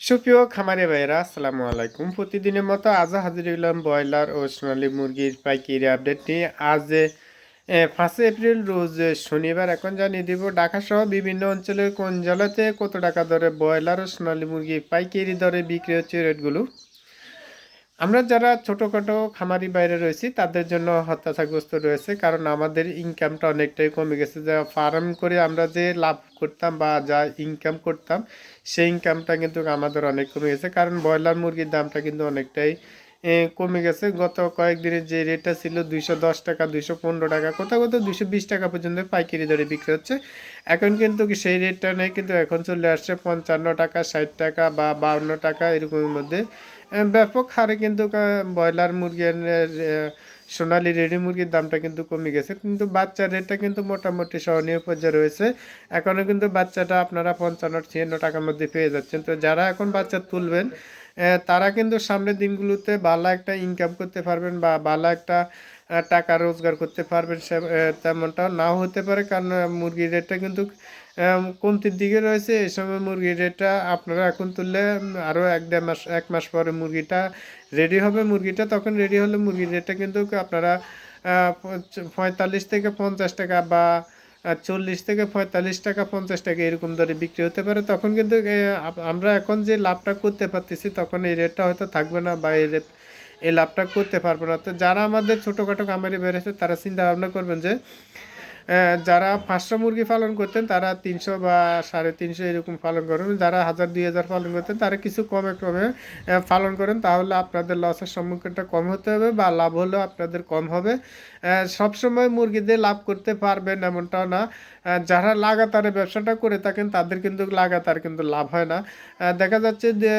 সুপ্রিয় খামারে ভাইরা আসসালামু আলাইকুম। প্রতিদিনের মতো আজও হাজির হইলাম ব্রয়লার ও সোনালী মুরগির পাইকারি আপডেট নিয়ে। আজ পাঁচই এপ্রিল, রোজ শনিবার, এখন জানিয়ে দিব ঢাকা সহ বিভিন্ন অঞ্চলের কোন জেলাতে কত টাকা দরে ব্রয়লার ও সোনালী মুরগি পাইকারি দরে বিক্রি হচ্ছে রেটগুলো। আমরা যারা ছোটোখাটো খামারি বাইরে রয়েছি, তাদের জন্য হতাশাগ্রস্ত রয়েছে, কারণ আমাদের ইনকামটা অনেকটাই কমে গেছে। যা ফার্ম করে আমরা যে লাভ করতাম বা যা ইনকাম করতাম, সেই ইনকামটা কিন্তু আমাদের অনেক কমে গেছে, কারণ ব্রয়লার মুরগির দামটা কিন্তু অনেকটাই কমে গেছে। গত কয়েকদিনের যে রেটটা ছিল দুইশো দশ টাকা, দুইশো পনেরো টাকা, কোথাও কোথাও দুইশো বিশ টাকা পর্যন্ত পাইকারি দরে বিক্রি হচ্ছে। এখন কিন্তু সেই রেটটা নেই, কিন্তু এখন চলে আসছে পঞ্চান্ন টাকা, ষাট টাকা বা বাউন্ন টাকা, এরকমের মধ্যে। ব্যাপক হারে কিন্তু ব্রয়লার মুরগি আহ, সোনালি রেডি মুরগির দামটা কিন্তু কমে গেছে। কিন্তু বাচ্চার রেটটা কিন্তু মোটামুটি সহনীয় পর্যায়ে রয়েছে। এখনও কিন্তু বাচ্চাটা আপনারা পঞ্চান্ন ছিয়ান্ন টাকার মধ্যে পেয়ে যাচ্ছেন। তো যারা এখন বাচ্চা তুলবেন তারা কিন্তু সামনের দিনগুলোতে ভালো একটা ইনকাম করতে পারবেন বা ভালো একটা টাকা রোজগার করতে পারবেন সে তেমনটা নাও হতে পারে। কারণ মুরগির রেটটা কিন্তু কমতির দিকে রয়েছে। এই সময় মুরগির রেটটা আপনারা এখন তুললে আরও এক দেড় মাস, এক মাস পরে মুরগিটা রেডি হবে। মুরগিটা তখন রেডি হলে মুরগির রেটটা কিন্তু আপনারা পঁয়তাল্লিশ থেকে পঞ্চাশ টাকা বা চল্লিশ থেকে পঁয়তাল্লিশ টাকা, পঞ্চাশ টাকা এরকম দরে বিক্রি হতে পারে। তখন কিন্তু আমরা এখন যে লাভটা করতে পারতেছি, তখন এই রেটটা হয়তো থাকবে না বা এই রেট এই লাভটা করতে পারব না। তো যারা আমাদের ছোটোখাটো কামারি বেড়েছে তারা চিন্তা ভাবনা করবেন যে যারা পাঁচশো মুরগি পালন করতেন, তারা তিনশো বা সাড়ে তিনশো এরকম পালন করেন। যারা হাজার, দুই হাজার পালন করতেন, তারা কিছু কমে কমে পালন করেন। তাহলে আপনাদের লসের সম্মুখীনটা কম হতে হবে বা লাভ হলেও আপনাদের কম হবে। সবসময় মুরগিদের লাভ করতে পারবেন এমনটাও না। যারা লাগাতারে ব্যবসাটা করে থাকেন, তাদের কিন্তু লাগাতার কিন্তু লাভ হয় না। দেখা যাচ্ছে যে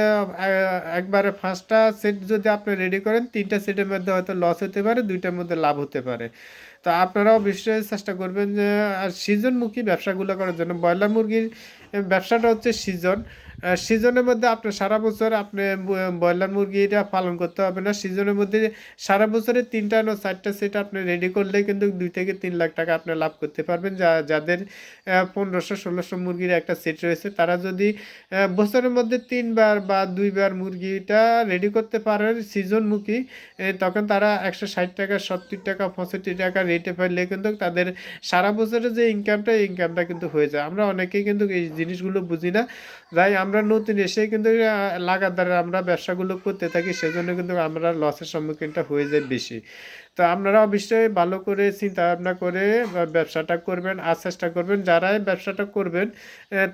একবারে পাঁচটা সেট যদি আপনি রেডি করেন, তিনটা সেটের মধ্যে হয়তো লস হতে পারে, দুইটার মধ্যে লাভ হতে পারে। তো আপনারাও বিশ্বাস চেষ্টা করবেন যে, আর সিজনমুখী ব্যবসাগুলো করার জন্য ব্রয়লার মুরগির ব্যবসাটা হচ্ছে সিজন। সিজনের মধ্যে আপনি সারা বছর আপনি ব্রয়লার মুরগিটা পালন করতে হবে না। সিজনের মধ্যে সারা বছরে তিনটা না চারটা সেট আপনি রেডি করলে কিন্তু দুই থেকে তিন লাখ টাকা আপনি লাভ করতে পারবেন। যা, যাদের পনেরোশো, ষোলোশো মুরগির একটা সেট রয়েছে, তারা যদি বছরের মধ্যে তিনবার বা দুইবার মুরগিটা রেডি করতে পারেন সিজনমুখী তখন তারা একশো ষাট টাকা, সত্তর টাকা, পঁয়ষট্টি টাকা রেটে ফেললে কিন্তু তাদের সারা বছরের যে ইনকামটা ইনকামটা কিন্তু হয়ে যায়। আমরা অনেকেই কিন্তু এই জিনিসগুলো বুঝি না। যাই আমরা নতুন এসে কিন্তু লাগাতার আমরা ব্যবসাগুলো করতে থাকি, সেজন্য কিন্তু আমরা লসের সম্মুখীনটা হয়ে যায় বেশি। তো আপনারা অবশ্যই ভালো করে চিন্তা ভাবনা করে ব্যবসাটা করবেন, আর চেষ্টা করবেন যারাই ব্যবসাটা করবেন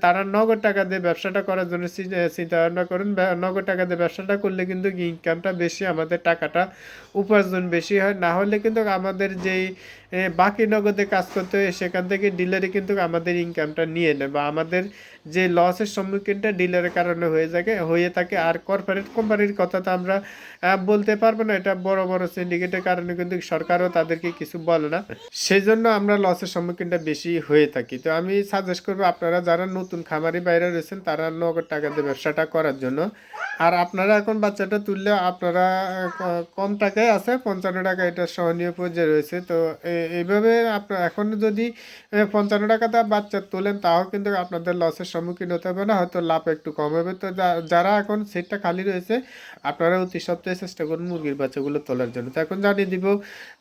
তারা নগদ টাকা দিয়ে ব্যবসাটা করার জন্য চিন্তা ভাবনা করুন। নগদ টাকা দিয়ে ব্যবসাটা করলে কিন্তু ইনকামটা বেশি, আমাদের টাকাটা উপার্জন বেশি হয়। না হলে কিন্তু আমাদের যেই বাকি নগদে কাজ করতে হয়, সেখান থেকে ডিলারে কিন্তু আমাদের ইনকামটা নিয়ে নেয় বা আমাদের যে লসের সম্মুখীনটা ডিলারের কারণে হয়ে থাকে হয়ে থাকে। আর কর্পোরেট কোম্পানির কথা তো আমরা বলতে পারব না। এটা বড় বড় সিন্ডিকেটের কারণে কিন্তু সরকারও তাদেরকে কিছু বলে না। সেই জন্য আমরা লসের সম্মুখীনটা বেশি হয়ে থাকি। তো আমি সাজেস্ট করব আপনারা যারা নতুন খামারি বাইরে রয়েছেন, তারা নগদ টাকা দিয়ে ব্যবসাটা করার জন্য। আর আপনারা এখন বাচ্চাটা তুললে আপনারা কম টাকায় আছে, পঞ্চান্ন টাকা এটা সহনীয় পর্যায়ে রয়েছে। তো এইভাবে আপনার এখন যদি পঞ্চান্ন টাকাতে বাচ্চা তোলেন, তাও কিন্তু আপনাদের লসের সম্মুখীন হতে হবে না, হয়তো লাভ একটু কম হবে। তো যারা এখন সিটটা খালি রয়েছে, আপনারা অতি সপ্তাহে চেষ্টা করুন মুরগির বাচ্চাগুলো তোলার জন্য। তো এখন জানিয়ে দিব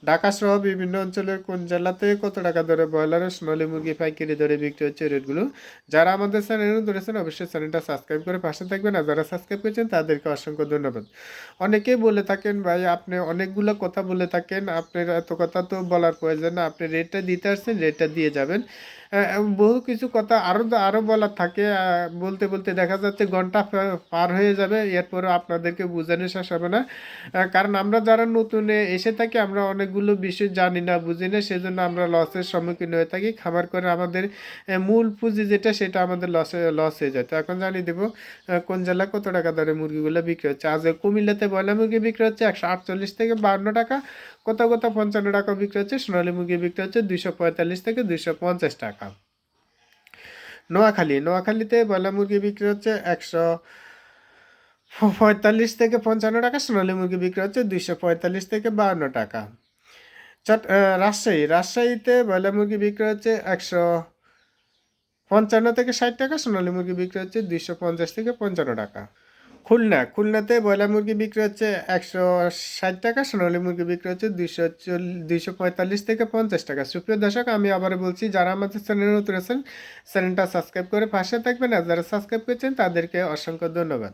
ঢাকা সহ বিভিন্ন অঞ্চলের কোন জেলাতে কত টাকা ধরে ব্রয়লারের সোনালী মুরগি পাইকারি ধরে বিক্রি হচ্ছে রেটগুলো? যারা আমাদের চ্যানেল ধরেছেন অবশ্যই চ্যানেলটা সাবস্ক্রাইব করে পাশে থাকবেন। আর যারা সাবস্ক্রাইব করেছেন, তাদেরকে অসংখ্য ধন্যবাদ। অনেকেই বলে থাকেন, ভাই, আপনি অনেকগুলো কথা বলে থাকেন। আপনার এত কথা তো বলার প্রয়োজন না। আপনি রেটটা দিতে আসছেন, রেটটা দিয়ে যাবেন। বহু কিছু কথা আরও আরও বলার থাকে। বলতে বলতে দেখা যাচ্ছে ঘণ্টা পার হয়ে যাবে, এরপরও আপনাদেরকে বোঝানো শেষ হবে না। কারণ আমরা যারা নতুন এসে থাকি, আমরা অনেকগুলো বিষয় জানি না, বুঝি না, সেজন্য আমরা লসের সম্মুখীন হয়ে থাকি। খাবার করে আমাদের মূল পুঁজি যেটা, সেটা আমাদের লসে লস হয়ে যায়। তো এখন জানিয়ে দেবো কোন জেলায় কত টাকা দরে মুরগিগুলো বিক্রি হচ্ছে? আজ কুমিল্লাতে ব্রয়লার মুরগি বিক্রি হচ্ছে একশো আটচল্লিশ থেকে বান্ন টাকা কোথাও কোথাও পঞ্চান্ন টাকা বিক্রি হচ্ছে? সোনালী মুরগি বিক্রি হচ্ছে দুইশো পঁয়তাল্লিশ থেকে দুইশো পঞ্চাশ টাকা। নোয়াখালী, নোয়াখালীতে ব্রয়লার মুরগি বিক্রি হচ্ছে একশো পঁয়তাল্লিশ থেকে পঞ্চান্ন টাকা, সোনালী মুরগি বিক্রি হচ্ছে দুইশো পঁয়তাল্লিশ থেকে বাহান্ন টাকা। চট রাজশাহী, রাজশাহীতে ব্রয়লার মুরগি বিক্রি হচ্ছে একশো পঞ্চান্ন থেকে ষাট টাকা, সোনালী মুরগি বিক্রি হচ্ছে দুইশো পঞ্চাশ থেকে পঞ্চান্ন টাকা। খুলনা, খুলনাতে ব্রয়লার মুরগি বিক্রি হচ্ছে একশো ষাট টাকা, সোনালী মুরগি বিক্রি হচ্ছে দুইশো দুইশো পঁয়তাল্লিশ থেকে পঞ্চাশ টাকা। সুপ্রিয় দর্শক, আমি আবার বলছি, যারা আমাদের চ্যানেলে নতুন আছেন, চ্যানেলটা সাবস্ক্রাইব করে পাশে থাকবেন আর যারা সাবস্ক্রাইব করেছেন, তাদেরকে অসংখ্য ধন্যবাদ।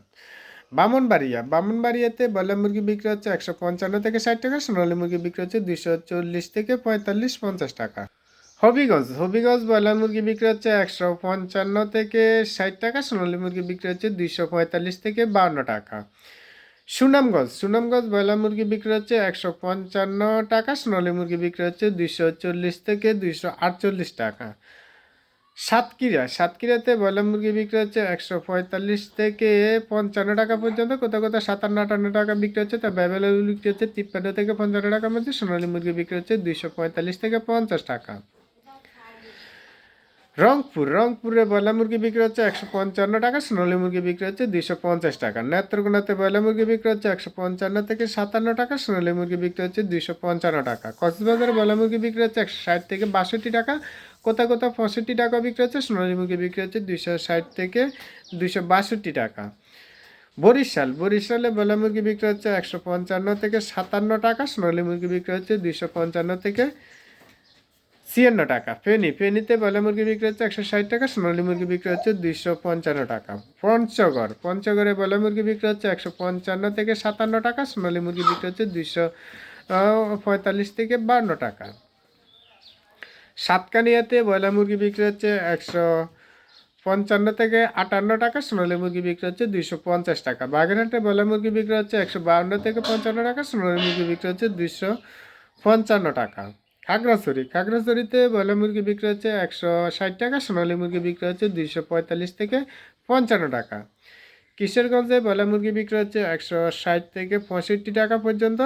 বামনবাড়িয়া, বামনবাড়িয়াতে ব্রয়লার মুরগি বিক্রি হচ্ছে একশো পঞ্চান্ন থেকে ষাট টাকা, সোনালী মুরগি বিক্রি হচ্ছে দুইশো চল্লিশ থেকে পঁয়তাল্লিশ, পঞ্চাশ টাকা। হবিগঞ্জ হবিগঞ্জ ব্রয়লার মুরগি বিক্রি হচ্ছে একশো পঞ্চান্ন থেকে ষাট টাকা, সোনালী মুরগি বিক্রি হচ্ছে দুইশো পঁয়তাল্লিশ থেকে বাউন্ন টাকা। সুনামগঞ্জ সুনামগঞ্জ ব্রয়লার মুরগি বিক্রি হচ্ছে একশো পঞ্চান্ন টাকা, সোনালী মুরগি বিক্রি হচ্ছে দুইশো চল্লিশ থেকে দুইশো আটচল্লিশ টাকা। সাতক্ষীরা, সাতক্ষীরাতে ব্রয়লার মুরগি বিক্রি হচ্ছে একশো পঁয়তাল্লিশ থেকে পঞ্চান্ন টাকা পর্যন্ত, কোথাও কোথাও সাতান্ন, আটান্ন টাকা বিক্রি হচ্ছে তা অ্যাভেলেবল বিক্রি হচ্ছে তিপ্পান্ন থেকে পঞ্চান্ন টাকার মধ্যে, সোনালী মুরগি বিক্রি হচ্ছে দুইশো পঁয়তাল্লিশ থেকে পঞ্চাশ টাকা। রংপুর, রংপুরে ব্রয়লার মুরগি বিক্রি হচ্ছে একশো পঞ্চান্ন টাকা, সোনালী মুরগি বিক্রি হচ্ছে দুইশো পঞ্চাশ টাকা। নেত্রকোনাতে ব্রয়লার মুরগি বিক্রি হচ্ছে একশো পঞ্চান্ন থেকে সাতান্ন টাকা, সোনালী মুরগি বিক্রি হচ্ছে দুইশো পঞ্চান্ন টাকা। কক্সবাজারে ব্রয়লার মুরগি বিক্রি হচ্ছে একশো ষাট থেকে বাষট্টি টাকা কোথাও কোথাও পঁয়ষট্টি টাকা বিক্রি হচ্ছে, সোনালী মুরগি বিক্রি হচ্ছে দুইশো ষাট থেকে দুইশো বাষট্টি টাকা। বরিশাল, বরিশালে ব্রয়লার মুরগি বিক্রি হচ্ছে একশো পঞ্চান্ন থেকে সাতান্ন টাকা, সোনালী মুরগি বিক্রি হচ্ছে দুইশো পঞ্চান্ন থেকে ছিয়ান্ন টাকা। ফেনি, ফেনিতে ব্রয়লার মুরগি বিক্রি হচ্ছে একশো ষাট টাকা, সোনালী মুরগি বিক্রি হচ্ছে দুইশো পঞ্চান্ন টাকা। পঞ্চগড়, পঞ্চগড়ে ব্রয়লার মুরগি বিক্রি হচ্ছে একশো পঞ্চান্ন থেকে সাতান্ন টাকা, সোনালী মুরগি বিক্রি হচ্ছে দুইশো পঁয়তাল্লিশ থেকে বান্ন টাকা। সাতকানিয়াতে ব্রয়লার মুরগি বিক্রি হচ্ছে একশো পঞ্চান্ন থেকে আটান্ন টাকা, সোনালী মুরগি বিক্রি হচ্ছে দুইশো পঞ্চাশ টাকা। বাগেরহাটে ব্রয়লার মুরগি বিক্রি হচ্ছে একশো বাউন্ন থেকে পঞ্চান্ন টাকা, সোনালী মুরগি বিক্রি হচ্ছে দুইশো পঞ্চান্ন টাকা। খাগড়াছড়ি। খাগড়াছড়িতে ব্রয়লার মুরগি বিক্রি হচ্ছে একশো ষাট টাকা, সোনালী মুরগি বিক্রি হচ্ছে দুইশো পঁয়তাল্লিশ থেকে পঞ্চান্ন টাকা। কিশোরগঞ্জে ব্রয়লার মুরগি বিক্রি হচ্ছে একশো ষাট থেকে পঁয়ষট্টি টাকা পর্যন্ত,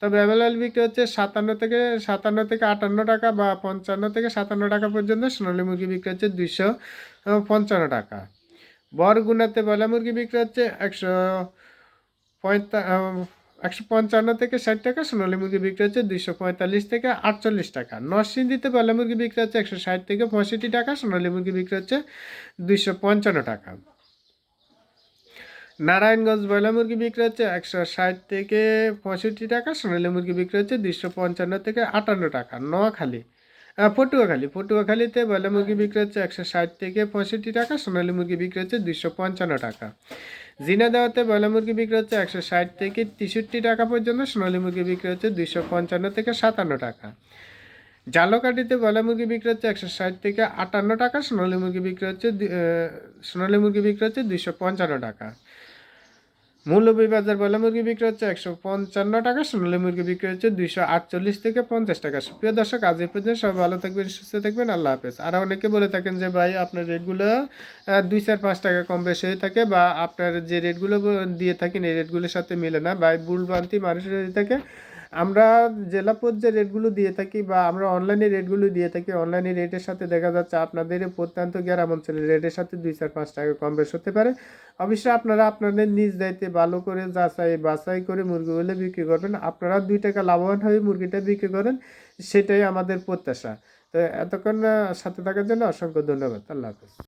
তবে অ্যাভেলেবল বিক্রি হচ্ছে সাতান্ন থেকে সাতান্ন থেকে আটান্ন টাকা বা পঞ্চান্ন থেকে সাতান্ন টাকা পর্যন্ত, সোনালী মুরগি বিক্রি হচ্ছে দুইশো পঞ্চান্ন টাকা। বরগুনাতে ব্রয়লার মুরগি বিক্রি হচ্ছে একশো পঁয়তা একশো পঞ্চান্ন থেকে ষাট টাকা, সোনালী মুরগি বিক্রি হচ্ছে দুইশো পঁয়তাল্লিশ থেকে আটচল্লিশ টাকা। নরসিংদীতে বেলা মুরগি বিক্রি হচ্ছে একশো ষাট থেকে পঁয়ষট্টি টাকা, সোনালী মুরগি বিক্রি হচ্ছে দুইশো পঞ্চান্ন টাকা। নারায়ণগঞ্জ ব্রয়লার মুরগি বিক্রি হচ্ছে একশো ষাট থেকে পঁয়ষট্টি টাকা, সোনালী মুরগি বিক্রি হচ্ছে দুইশো পঞ্চান্ন থেকে আটান্ন টাকা। নোয়াখালী পটুয়াখালী। পটুয়াখালীতে ব্রয়লার মুরগি বিক্রি হচ্ছে একশো ষাট থেকে পঁয়ষট্টি টাকা, সোনালী মুরগি বিক্রি হচ্ছে দুইশো পঞ্চান্ন টাকা। জিনাদাওয়াতে ব্রয়লার মুরগি বিক্রি হচ্ছে একশো ষাট থেকে তেষট্টি টাকা পর্যন্ত, সোনালী মুরগি বিক্রি হচ্ছে দুইশো পঞ্চান্ন থেকে সাতান্ন টাকা। জালকাঠিতে ব্রয়লার মুরগি বিক্রি হচ্ছে একশো ষাট থেকে আটান্ন টাকা, সোনালী মুরগি বিক্রি হচ্ছে সোনালী মুরগি বিক্রি হচ্ছে দুইশো পঞ্চান্ন টাকা। মৌলভীবাজার বয়লা মুরগি বিক্রি হচ্ছে একশো পঞ্চান্ন টাকা, সোনালী মুরগি বিক্রি হচ্ছে দুইশো আটচল্লিশ থেকে পঞ্চাশ টাকা। প্রিয় দর্শক, আজ এই পর্যন্ত সবাই ভালো থাকবেন, সুস্থ থাকবেন, আল্লাহ হাফেজ। আর অনেকে বলে থাকেন যে, ভাই, আপনার রেটগুলো দুই চার পাঁচ টাকা কম বেশি হয়ে থাকে বা আপনার যে রেটগুলো দিয়ে থাকেন, এই রেটগুলোর সাথে মিলে না। ভাই ভুলভ্রান্তি মানুষের হয়ে থাকে। আমরা জেলা পর্যায়ে রেটগুলো দিয়ে থাকি বা আমরা অনলাইনে রেটগুলো দিয়ে থাকি অনলাইনে রেটের সাথে দেখা যাচ্ছে আপনাদের প্রত্যন্ত গ্রাম অঞ্চলের রেটের সাথে দুই চার, পাঁচ টাকা কম বেশ হতে পারে। অবশ্যই আপনারা আপনাদের নিজ দায়িত্বে ভালো করে যাচাই, বাছাই করে মুরগিগুলো বিক্রি করবেন। আপনারা দুই টাকা লাভবান হয়ে মুরগিটা বিক্রি করেন, সেটাই আমাদের প্রত্যাশা। তো এতক্ষণ সাথে থাকার জন্য অসংখ্য ধন্যবাদ। আল্লাহ হাফেজ।